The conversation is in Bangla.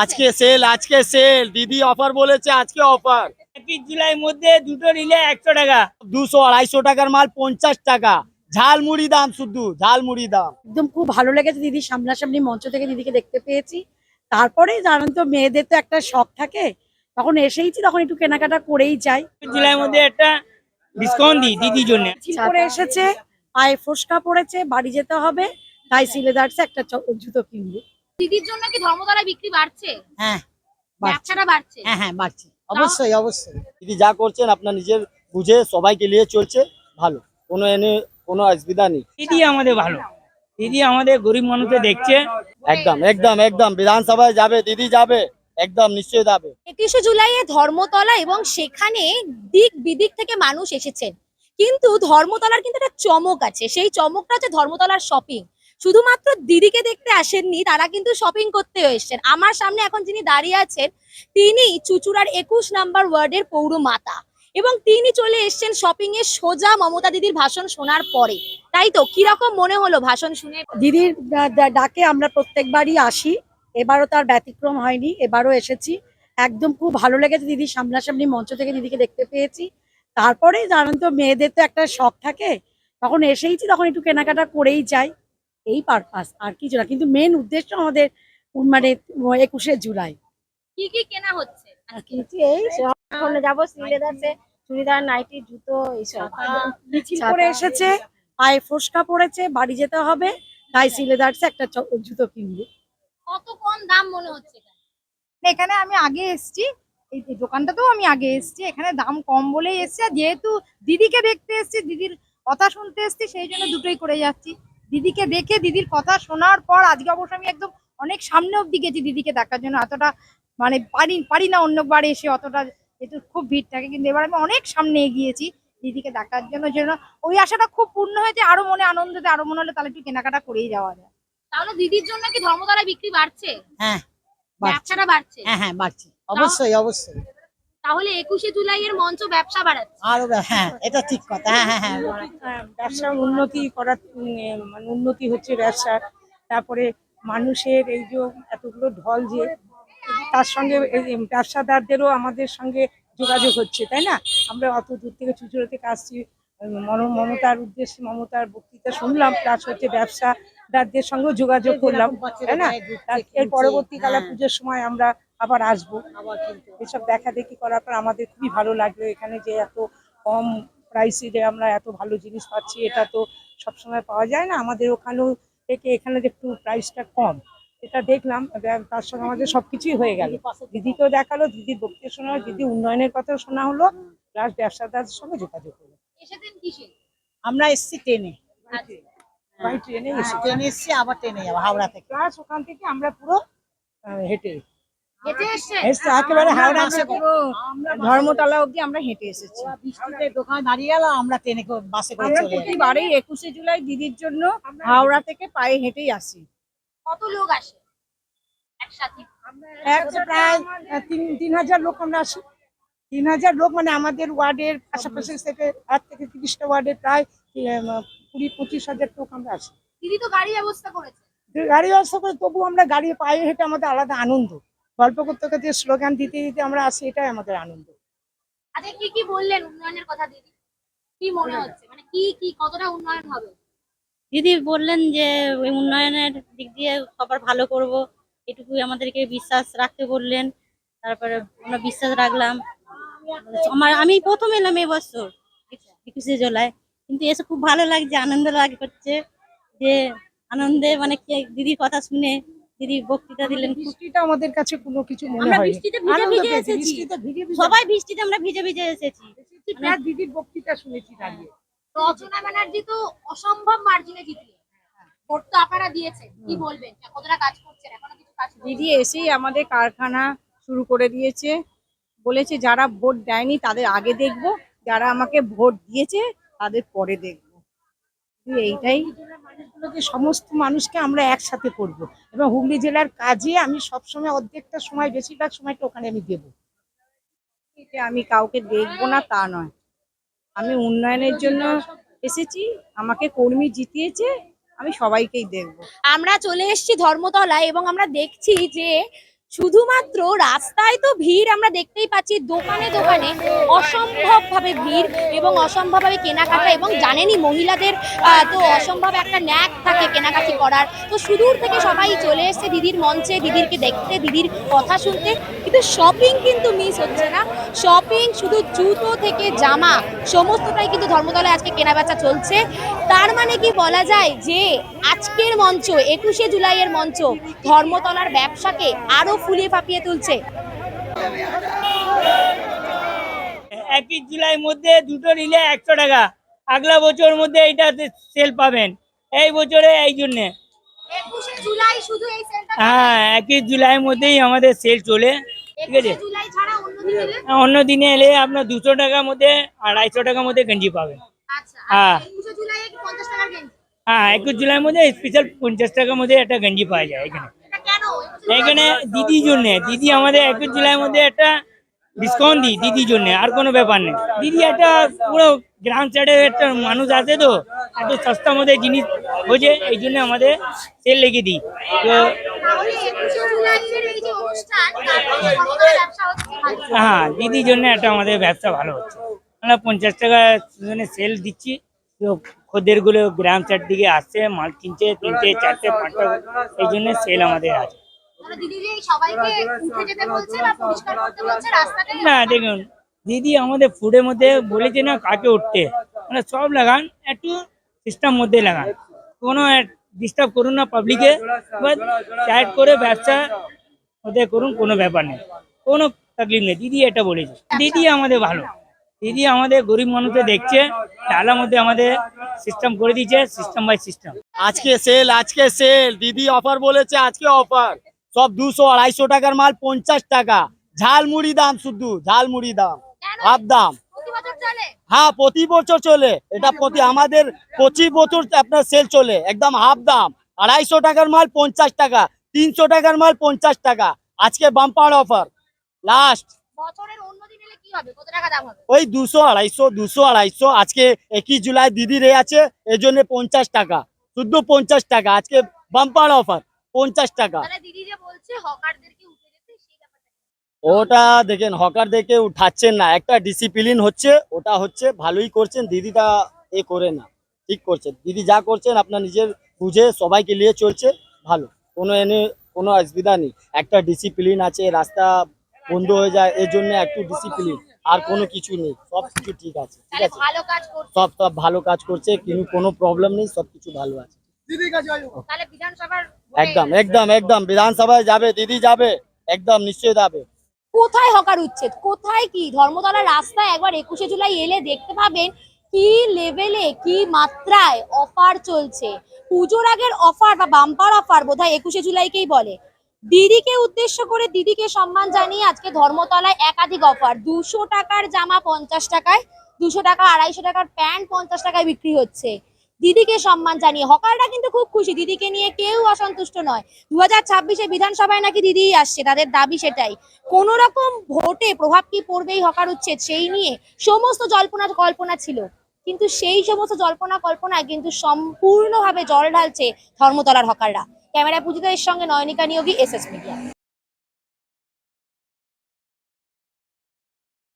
আজকে সেল আজকে সেল দিদি অফার বলেছে আজকে অফার একই জুলাই মধ্যে দুটো নিলে একশো টাকা। দুশো আড়াইশো টাকার মাল পঞ্চাশ টাকা। ঝালমুড়ি দাম শুধু ঝালমুড়ি দাম। একদম খুব ভালো লেগেছে দিদির সামনাসামনি মঞ্চ থেকে দিদিকে দেখতে পেয়েছি। তারপরে জানেন তো মেয়েদের তো একটা শখ থাকে। তখন এসেইছি তখন একটু কেনাকাটা করেই যাই। জুলাই মধ্যে একটা ডিসকাউন্ট দিই দিদির জন্য। করে এসেছে পায়ে ফোসকা পড়েছে বাড়ি যেতে হবে। তাই সিলেদার্সে একটা জুতো কিনবো। দিদির জন্য কি ধর্মতলা বিক্রি বাড়ছে? হ্যাঁ ব্যবসাটা বাড়ছে? হ্যাঁ হ্যাঁ বাড়ছে। অবশ্যই অবশ্যই। দিদি যা করছেন আপনার নিজের বুঝে সবাইকে নিয়ে চলছে ভালো। কোনো এনে কোনো অসুবিধা নেই। দিদি আমাদের ভালো। দিদি আমাদের গরিব মানুষদের দেখছে। একদম একদম একদম। বিধানসভায় যাবে দিদি যাবে একদম নিশ্চয়ই যাবে। একুশে জুলাইয়ে ধর্মতলা এবং সেখানে দিক বিদিক থেকে মানুষ এসেছেন। কিন্তু ধর্মতলার কিন্তু একটা চমক আছে। সেই চমকটা হচ্ছে ধর্মতলার শপিং শুধুমাত্র দিদিকে দেখতে আসেননি, তারা কিন্তু শপিং করতে এসেছেন। আমার সামনে এখন যিনি দাঁড়িয়ে আছেন, তিনি চুচুড়ার একুশ নাম্বার ওয়ার্ডের পৌর মাতা এবং তিনি চলে এসেছেন শপিং এ সোজা মমতা দিদির ভাষণ শোনার পরে। তাই তো, কীরকম মনে হলো ভাষণ শুনে? দিদির ডাকে আমরা প্রত্যেকবারই আসি, এবারও তার ব্যতিক্রম হয়নি, এবারও এসেছি। একদম খুব ভালো লেগেছে দিদির সামনাসামনি মঞ্চ থেকে দিদিকে দেখতে পেয়েছি। তারপরে জানেন তো, মেয়েদের তো একটা শখ থাকে, তখন এসেইছি, তখন একটু কেনাকাটা করেই যাই। এই পারপাস আর কিছু না কিন্তু মেন উদ্দেশ্য আমাদের মানে একুশে জুলাই। কি কি কেনা হচ্ছে? কিন্তু এই এখন যাব সিলেদার্সে চুড়িদার নাইটি জুতো এইসব। মিছিল করে এসেছে পায়ে ফোসকা পড়েছে বাড়ি যেতে হবে তাই সিলেদার্সে একটা চ- জুতো কিনবো। কত কম দাম মনে হচ্ছে এখানে? আমি আগে এসেছি এই এই দোকানটাতেও আমি আগে এসেছি এখানে দাম কম বলেই এসেছি আর যেহেতু দিদিকে দেখতে এসেছি দিদির কথা শুনতে এসছি সেই জন্য দুটোই করে যাচ্ছি। দিদিকে দেখে দিদির কথা শোনার পর আজকে অবশ্য আমি একদম অনেক সামনে অব্দি গেছি দিদিকে দেখার জন্য। এতটা মানে পারি পারি না অন্যবার এসে অতটা যেহেতু খুব ভিড় থাকে কিন্তু এবার আমি অনেক সামনে এগিয়েছি দিদিকে দেখার জন্য জন্য ওই আশাটা খুব পূর্ণ হয়েছে আরও মনে আনন্দ হতে আরও মনে হলে তাহলে একটু কেনাকাটা করেই যাওয়া যায়। তাহলে দিদির জন্য কি ধর্মতলা বিক্রি বাড়ছে? হ্যাঁ ব্যবসাটা বাড়ছে? হ্যাঁ হ্যাঁ বাড়ছে। অবশ্যই অবশ্যই। তাহলে একুশে জুলাই এর মঞ্চ ব্যবসা বাড়াচ্ছে। আরও হ্যাঁ এটা ঠিক কথা। হ্যাঁ হ্যাঁ হ্যাঁ। ব্যবসার উন্নতি করার মানে উন্নতি হচ্ছে ব্যবসার তারপরে মানুষের এই যে এতগুলো ঢল যে তার সঙ্গে এই ব্যবসাদারদেরও আমাদের সঙ্গে যোগাযোগ হচ্ছে তাই না? আমরা অত দূর থেকে চুচুড়ো থেকে আসছি মমতার উদ্দেশ্যে মমতার বক্তৃতা শুনলাম প্লাস হচ্ছে ব্যবসাদারদের সঙ্গেও যোগাযোগ করলাম তাই না? এর পরবর্তীকালে পুজোর সময় আমরা আবার আসব। এসব দেখা দেখি করার পর আমাদের খুবই ভালো লাগল এখানে যে এত কম প্রাইসে যে আমরা এত ভালো জিনিস পাচ্ছি এটা তো সবসময় পাওয়া যায় না। আমাদের ওখানেও থেকে এখানে যে একটু প্রাইসটা কম এটা দেখলাম। তার সঙ্গে আমাদের সবকিছুই হয়ে গেল। দিদিকেও দেখাল দিদির বক্তৃতা শোনা হলো দিদি উন্নয়নের কথাও শোনা হলো প্লাস ব্যবসাদারদের সঙ্গে যোগাযোগ হলো। আমরা এসছি ট্রেনে। বাই ট্রেনে এসে ট্রেনে এসছি আবার ট্রেনে যাব হাওড়া থেকে। প্লাস ওখান থেকে আমরা পুরো হেঁটে এসছি। একেবারে হাওড়া থেকে। ধর্মতলা অবধি আমরা হেঁটে এসেছি। দোকান দাঁড়িয়ে গেল আমরা ট্রেনে বাসে করে চলে যাই একুশে জুলাই দিদির জন্য হাওড়া থেকে পায়ে হেঁটেই আসি। কত লোক আসে একসাথে? প্রায় তিন তিন হাজার লোক আমরা আসি। তিন হাজার লোক মানে আমাদের ওয়ার্ডের পাশাপাশি থেকে আট থেকে তিরিশটা ওয়ার্ডের প্রায় কুড়ি পঁচিশ হাজার লোক আমরা আসি। দিদি তো গাড়ি ব্যবস্থা করেছে। গাড়ি ব্যবস্থা করে তবু আমরা গাড়ি পায়ে হেঁটে আমাদের আলাদা আনন্দ। গল্প করতে করতে স্লোগান দিতে দিতে আমরা আসি এটাই আমাদের আনন্দ। আচ্ছা কি কি বললেন উন্নয়নের কথা দিদি? কি মনে হচ্ছে? মানে কি কি কতটা উন্নয়ন হবে? দিদি বললেন যে ওই উন্নয়নের দিক দিয়ে সবার ভালো করব। এটুকুই আমাদেরকে বিশ্বাস রাখতে বললেন। তারপরে আমরা বিশ্বাস রাখলাম। আমার আমি প্রথম এলাম এবছর একুশে জুলাই। কিন্তু এসে খুব ভালো লাগছে আনন্দ লাগ করছে। যে আনন্দে মানে কে- দিদির কথা শুনে দিদি বক্তৃতা দিলেন বৃষ্টিটা আমাদের কাছে কোনো কিছু মনে হয় বৃষ্টিতে ভিজে ভিজে এসেছি। সবাই বৃষ্টিতে আমরা ভিজে ভিজে এসেছি। এসেছি, প্রায় দিদির বক্তৃতা শুনেছি দাঁড়িয়ে। রচনা ব্যানার্জি তো অসম্ভব মার্জিনে জিতলেন। ভোট তো আপনারা দিয়েছেন কি বলবেন? কতটা কাজ করছেন এখনও কিছু কাজ দিদি এসেই আমাদের কারখানা শুরু করে দিয়েছে। বলেছে যারা ভোট দেয়নি তাদের আগে দেখব যারা আমাকে ভোট দিয়েছে তাদের পরে দেখব। এইটাই সমস্ত মানুষকে আমরা একসাথে করব। এবং হুগলি জেলার কাজে আমি সবসময় অর্ধেকটা সময় বেশিরভাগ সময়টা ওখানে আমি দেবো। আমি কাউকে দেখব না তা নয়। আমি উন্নয়নের জন্য এসেছি আমাকে কর্মী জিতিয়েছে আমি সবাইকেই দেখব। আমরা চলে এসেছি ধর্মতলায় এবং আমরা দেখছি যে শুধুমাত্র রাস্তায় তো ভিড় আমরা দেখতেই পাচ্ছি, দোকানে দোকানে অসম্ভব ভাবে ভিড় এবং অসম্ভব ভাবে কেনাকাটা এবং জানেনই মহিলাদের তো অসম্ভব একটা ন্যাক থাকে কেনাকাটি করার। তো সুদূর থেকে সবাই চলে এসছে দিদির মঞ্চে, দিদিরকে দেখতে, দিদির কথা শুনতে। কিন্তু শপিং কিন্তু মিস হচ্ছে না। শপিং শুধু জুতো থেকে জামা, সমস্তটাই কিন্তু ধর্মতলায় আজকে কেনাবেচা চলছে। তার মানে কি বলা যায় যে, আজকের মঞ্চ, একুশে জুলাইয়ের মঞ্চ, ধর্মতলার ব্যবসাকে আরও ফুলিয়ে ফাঁপিয়ে তুলছে। একই জুলাই মধ্যে দুটো নিলে একশো টাকা। আগলা বছর মধ্যে এইটা সেল পাবেন। এই বছরে এই জন্যে। হ্যাঁ একই জুলাই মধ্যেই আমাদের সেল চলে। ঠিক আছে? অন্য দিন এলে? অন্য দিনে এলে আপনার দুশো টাকার মধ্যে আড়াইশো টাকার মধ্যে গেঞ্জি পাবেন। আচ্ছা হ্যাঁ। হ্যাঁ একুশ জুলাই মধ্যে স্পেশাল পঞ্চাশ টাকার মধ্যে একটা গেঞ্জি পাওয়া যায় এখানে। এখানে দিদির জন্য, দিদি আমাদের একুশ জুলাই মধ্যে একটা ডিসকাউন্ট দিই দিদির জন্য, আর কোনো ব্যাপার নেই। দিদি একটা পুরো গ্রাম সাইডের একটা মানুষ আছে তো একটু সস্তার মধ্যে জিনিস বোঝে এই জন্য আমাদের সেল লেগে দিই। তো হ্যাঁ দিদির জন্য একটা আমাদের ব্যবসা ভালো হচ্ছে। আমরা পঞ্চাশ টাকা সেল দিচ্ছি, তো খদ্দেরগুলো গ্রাম সাইড দিকে আসছে, মাল কিনছে তিনটে চারটে, পাঁচটা, এই জন্য সেল আমাদের আছে। তাহলে দিদি যে সবাইকে উঠে যেতে বলছে বা পরিষ্কার করতে বলছে রাস্তাতে না দেখুন দিদি আমাদের ফুডের মধ্যে বলেছে না কাকে উঠতে। মানে সব লাগান একটু সিস্টেম মধ্যে লাগান। কোনো ডিস্টার্ব করুন না পাবলিকে বাট সাইড করে ব্যবসা ওদের করুন কোনো ব্যাপার নেই। কোনো তাকলিফ নেই দিদি এটা বলেছে। দিদি আমাদের ভালো। দিদি আমাদের গরিব মানুষদের দেখছে ডালার মধ্যে আমাদের সিস্টেম করে দিয়েছে সিস্টেম বাই সিস্টেম আজকে সেল আজকে সেল দিদি অফার বলেছে আজকে অফার সব দুশো আড়াইশো টাকার মাল পঞ্চাশ টাকা। ঝালমুড়ি দাম শুধু ঝালমুড়ি দাম। হাফ দাম। হ্যাঁ প্রতি বছর চলে। এটা প্রতি আমাদের পঁচিশ বছর আপনার সেল চলে। একদম হাফ দাম। আড়াইশো টাকার মাল পঞ্চাশ টাকা। তিনশো টাকার মাল পঞ্চাশ টাকা। আজকে বাম্পার অফার লাস্ট ওই দুশো আড়াইশো দুশো আড়াইশো। আজকে একই জুলাই দিদি রে আছে এই জন্য পঞ্চাশ টাকা। শুধু পঞ্চাশ টাকা। আজকে বাম্পার অফার পঞ্চাশ টাকা। তাহলে দিদি যে বলছে হকারদেরকে উঠে যেতে সেই ব্যাপারটা ওটা দেখেন হকার দেখে উঠাচ্ছেন না। একটা ডিসিপ্লিন হচ্ছে ওটা হচ্ছে ভালোই করছেন দিদিটা এ করে না ঠিক করছেন। দিদি যা করছেন আপনার নিজের বুঝে সবাইকে নিয়ে চলছে ভালো। কোনো এনে কোনো অসুবিধা নেই। একটা ডিসিপ্লিন আছে রাস্তা বন্ধ হয়ে যায় এর জন্য একটু ডিসিপ্লিন আর কোনো কিছু নেই। সব কিছু ঠিক আছে ঠিক আছে। কাজ করছে। সব সব ভালো কাজ করছে কিন্তু কোনো প্রবলেম নেই সব কিছু ভালো আছে। তাহলে বিধানসভার একদম একদম একদম। বিধানসভায় যাবে দিদি যাবে একদম নিশ্চয় যাবে। কোথায় হকার উচ্ছেদ? কোথায় কি? ধর্মতলার রাস্তায় একবার একুশে জুলাই এলে দেখতে পাবেন কি লেভেলে কি মাত্রায় অফার চলছে। পুজোর আগের অফার বা বাম্পার অফার বোধহয় একুশে জুলাইকেই বলে। দিদিকে উদ্দেশ্য করে দিদিকে সম্মান জানিয়ে আজকে ধর্মতলায় একাধিক অফার দুশো টাকার জামা পঞ্চাশ টাকায় দুশো টাকা আড়াইশো টাকার প্যান্ট পঞ্চাশ টাকায় বিক্রি হচ্ছে। দিদিকে সম্মান জানিয়ে, হকাররা কিন্তু খুব খুশি। দিদিকে নিয়ে কেউ অসন্তুষ্ট নয়। দু হাজার ছাব্বিশে বিধানসভায় নাকি দিদি আসছে, তাদের দাবি সেটাই। কোন রকম ভোটে প্রভাব কি পড়বেই হকার উচ্ছেদ, সেই নিয়ে সমস্ত জল্পনা কল্পনা ছিল। কিন্তু সেই সমস্ত জল্পনা কল্পনায় কিন্তু সম্পূর্ণভাবে জল ঢালছে ধর্মতলার হকাররা। ক্যামেরা পুজিতের সঙ্গে Nayanika Niyogi, S S media.